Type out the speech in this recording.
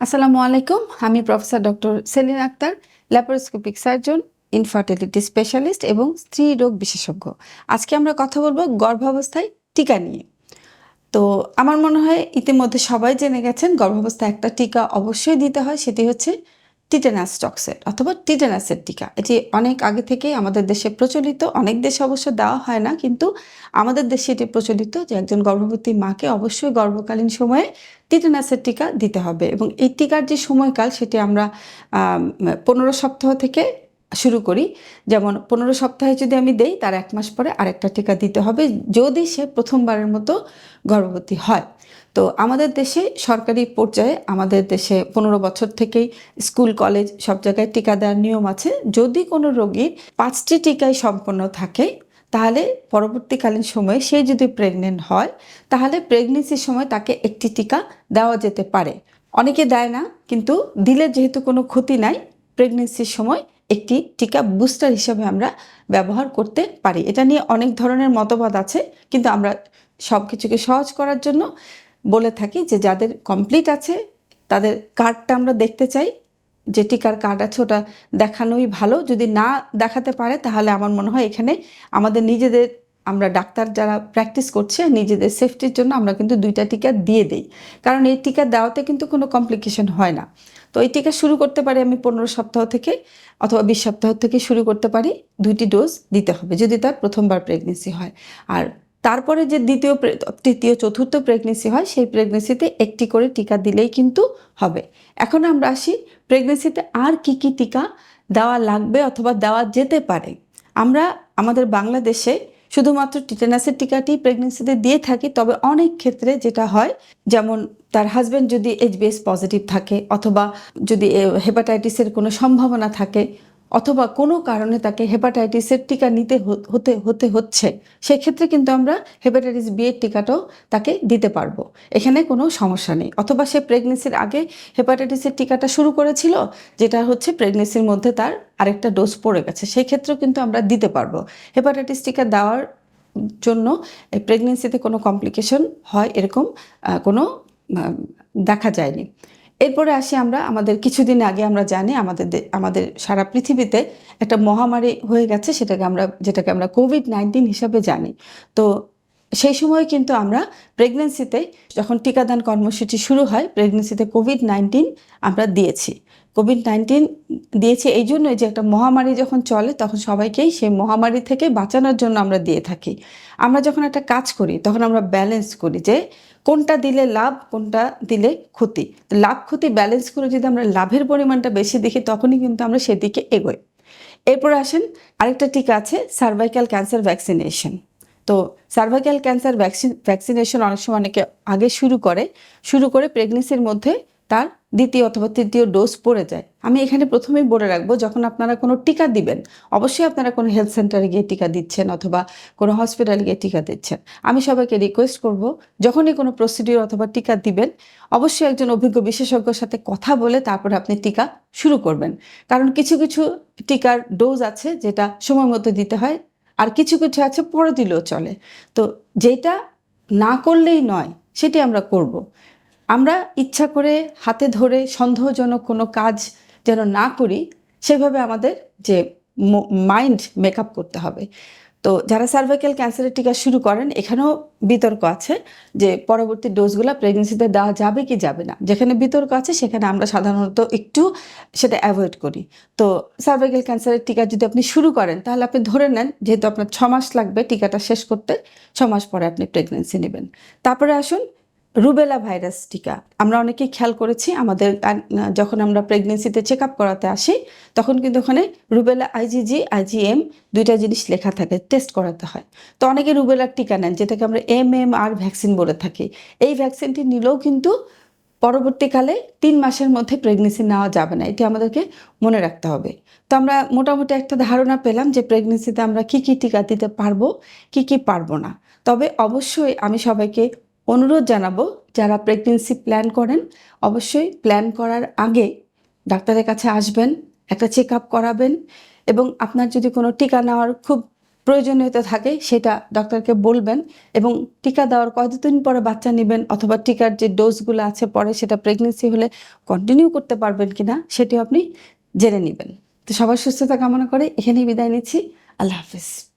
আসসালামু আলাইকুম, আমি professor doctor Selin Akhtar laparoscopic surgeon infertility specialist এবং স্ত্রী রোগ বিশেষজ্ঞ। আজকে আমরা কথা বলব গর্ভাবস্থায় টিকা নিয়ে। তো আমার মনে হয় ইতিমধ্যে সবাই জেনে গেছেন, গর্ভাবস্থায় একটা টিকা অবশ্যই দিতে হয়, সেটি হচ্ছে টিটেনাস টক্সেট অথবা টিটেনাসের টিকা এটি অনেক আগে থেকেই আমাদের দেশে প্রচলিত, অনেক দেশে অবশ্য দেওয়া হয় না, কিন্তু আমাদের দেশে এটি প্রচলিত যে একজন গর্ভবতী মাকে অবশ্যই গর্ভকালীন সময়ে টিটেনাসের টিকা দিতে হবে এবং এই টিকার যে সময়কাল সেটি আমরা পনেরো সপ্তাহ থেকে শুরু করি। যেমন পনেরো সপ্তাহে যদি আমি দেই, তার এক মাস পরে আরেকটা টিকা দিতে হবে যদি সে প্রথমবারের মতো গর্ভবতী হয়। তো আমাদের দেশে সরকারি পর্যায়ে আমাদের দেশে পনেরো বছর থেকেই স্কুল, কলেজ সব জায়গায় টিকা দেওয়ার নিয়ম আছে। যদি কোনো রোগীর পাঁচটি টিকাই সম্পন্ন থাকে, তাহলে পরবর্তীকালীন সময়ে সে যদি প্রেগনেন্ট হয়, তাহলে প্রেগনেন্সির সময় তাকে একটি টিকা দেওয়া যেতে পারে। অনেকে দেয় না, কিন্তু দিলে যেহেতু কোনো ক্ষতি নাই প্রেগনেন্সির সময় একটি টিকা বুস্টার হিসেবে আমরা ব্যবহার করতে পারি। এটা নিয়ে অনেক ধরনের মতবাদ আছে, কিন্তু আমরা সব কিছুকে সহজ করার জন্য বলে থাকি যে যাদের কমপ্লিট আছে, তাদের কার্ডটা আমরা দেখতে চাই। যে টিকার কার্ড আছে, ওটা দেখানোই ভালো। যদি না দেখাতে পারে, তাহলে আমার মনে হয় এখানে আমাদের নিজেদের, আমরা ডাক্তার যারা প্র্যাকটিস করছে, নিজেদের সেফটির জন্য আমরা কিন্তু দুইটা টিকা দিয়ে দিই। কারণ এই টিকা দেওয়াতে কিন্তু কোনো কমপ্লিকেশন হয় না। তো এই টিকা শুরু করতে পারি আমি পনেরো সপ্তাহ থেকে, অথবা বিশ সপ্তাহ থেকে শুরু করতে পারি। দুইটি ডোজ দিতে হবে, যদি তার প্রথমবার প্রেগনেন্সি হয়। আর তারপরে যে দ্বিতীয় তৃতীয়, চতুর্থ প্রেগনেন্সি হয়, সেই প্রেগনেন্সিতে একটি করে টিকা দিলেই কিন্তু হবে। এখন আমরা আসি প্রেগনেন্সিতে আর কি কি টিকা দেওয়া লাগবে অথবা দেওয়া যেতে পারে? আমরা আমাদের বাংলাদেশে শুধুমাত্র টিটেনাসের টিকাটি প্রেগনেন্সিতে দিয়ে থাকি, তবে অনেক ক্ষেত্রে যেটা হয়, যেমন তার হাজব্যান্ড যদি এইচবিএস পজিটিভ থাকে, অথবা যদি হেপাটাইটিসের কোনো সম্ভাবনা থাকে অথবা কোনো কারণে তাকে হেপাটাইটিসের টিকা নিতে হতে হতে হচ্ছে, সেক্ষেত্রে কিন্তু আমরা হেপাটাইটিস বি এর টিকাটাও তাকে দিতে পারব। এখানে কোনো সমস্যা নেই। অথবা সে প্রেগনেন্সির আগে হেপাটাইটিসের টিকাটা শুরু করেছিল, যেটা হচ্ছে প্রেগনেন্সির মধ্যে তার আরেকটা ডোজ পড়ে গেছে সেই ক্ষেত্রেও কিন্তু আমরা দিতে পারব। হেপাটাইটিস টিকা দেওয়ার জন্য প্রেগনেন্সিতে কোনো কমপ্লিকেশন হয় এরকম কোনো দেখা যায়নি। এরপরে আসি আমরা, আমাদের কিছুদিন আগে আমরা জানি আমাদের আমাদের সারা পৃথিবীতে একটা মহামারী হয়ে গেছে, সেটাকে আমরা, যেটাকে আমরা কোভিড নাইন্টিন হিসাবে জানি। তো সেই সময় কিন্তু আমরা প্রেগনেন্সিতে যখন টিকাদান কর্মসূচি শুরু হয় প্রেগনেন্সিতে কোভিড নাইন্টিন আমরা দিয়েছি। কোভিড নাইন্টিন দিয়েছে এই জন্যই যে একটা মহামারী যখন চলে, তখন সবাইকেই সেই মহামারী থেকে বাঁচানোর জন্য আমরা দিয়ে থাকি। আমরা যখন একটা কাজ করি, তখন আমরা ব্যালেন্স করি যে কোনটা দিলে লাভ, কোনটা দিলে ক্ষতি। লাভ, ক্ষতি ব্যালেন্স করে যদি আমরা লাভের পরিমাণটা বেশি দেখি, তখনই কিন্তু আমরা সেদিকে এগোই। এরপর আসেন আরেকটা টিকা আছে সার্ভাইকাল ক্যান্সার ভ্যাকসিনেশন তো সার্ভাইকাল ক্যান্সার ভ্যাকসিন ভ্যাকসিনেশন অনেক সময় অনেকে আগে শুরু করে শুরু করে প্রেগনেন্সির মধ্যে তার দ্বিতীয় অথবা তৃতীয় ডোজ পড়ে যায়। আমি এখানে প্রথমেই বলে রাখব, যখন আপনারা কোনো টিকা দিবেন, অবশ্যই আপনারা কোনো হেলথ সেন্টারে গিয়ে টিকা দিচ্ছেন অথবা কোনো হসপিটালে গিয়ে টিকা দিচ্ছেন। আমি সবাইকে রিকোয়েস্ট করব, যখনই কোনো প্রসিডিওর অথবা টিকা দিবেন, অবশ্যই একজন অভিজ্ঞ বিশেষজ্ঞর সাথে কথা বলে তারপরে আপনি টিকা শুরু করবেন। কারণ কিছু কিছু টিকার ডোজ আছে যেটা সময় মতো দিতে হয় আর কিছু কিছু আছে পরে দিলেও চলে তো যেটা না করলেই নয়, সেটি আমরা করব। আমরা ইচ্ছা করে হাতে ধরে সন্দেহজনক কোনো কাজ যেন না করি, সেভাবে আমাদের যে মাইন্ড মেকআপ করতে হবে তো যারা সার্ভাইকাল ক্যান্সারের টিকা শুরু করেন, এখানেও বিতর্ক আছে যে পরবর্তী ডোজগুলো প্রেগনেন্সিতে দেওয়া যাবে কি যাবে না। যেখানে বিতর্ক আছে, সেখানে আমরা সাধারণত একটু সেটা অ্যাভয়েড করি। তো সার্ভাইকাল ক্যান্সারের টিকা যদি আপনি শুরু করেন, তাহলে আপনি ধরে নেন যেহেতু আপনার ছ মাস লাগবে টিকাটা শেষ করতে ছ মাস পরে আপনি প্রেগনেন্সি নেবেন। তারপরে আসুন রুবেলা ভাইরাস টিকা। আমরা অনেকেই খেয়াল করেছি, আমাদের যখন আমরা প্রেগনেন্সিতে চেক আপ করাতে আসি, তখন কিন্তু ওখানে রুবেলা আইজিজি আইজিএম দুইটা জিনিস লেখা থাকে টেস্ট করাতে হয়। তো অনেকে রুবেলার টিকা নেন, যেটাকে আমরা এম এম আর ভ্যাকসিন বলে থাকি। এই ভ্যাকসিনটি নিলেও কিন্তু পরবর্তীকালে তিন মাসের মধ্যে প্রেগনেন্সি নেওয়া যাবে না, এটি আমাদেরকে মনে রাখতে হবে। তো আমরা মোটামুটি একটা ধারণা পেলাম যে প্রেগনেন্সিতে আমরা কি কি টিকা দিতে পারব, কি কি পারব না। তবে অবশ্যই আমি সবাইকে অনুরোধ জানাব, যারা প্রেগনেন্সি প্ল্যান করেন, অবশ্যই প্ল্যান করার আগে ডাক্তারের কাছে আসবেন, একটা চেক আপ করাবেন এবং আপনার যদি কোনো টিকা নেওয়ার খুব প্রয়োজনীয়তা থাকে, সেটা ডক্টরকে বলবেন এবং টিকা দেওয়ার কতদিন পরে বাচ্চা নেবেন অথবা টিকার যে ডোজগুলো আছে পরে সেটা প্রেগনেন্সি হলে কন্টিনিউ করতে পারবেন কিনা, সেটিও আপনি জেনে নেবেন। তো সবার সুস্থতা কামনা করে এখানেই বিদায় নিচ্ছি। আল্লাহ হাফিজ।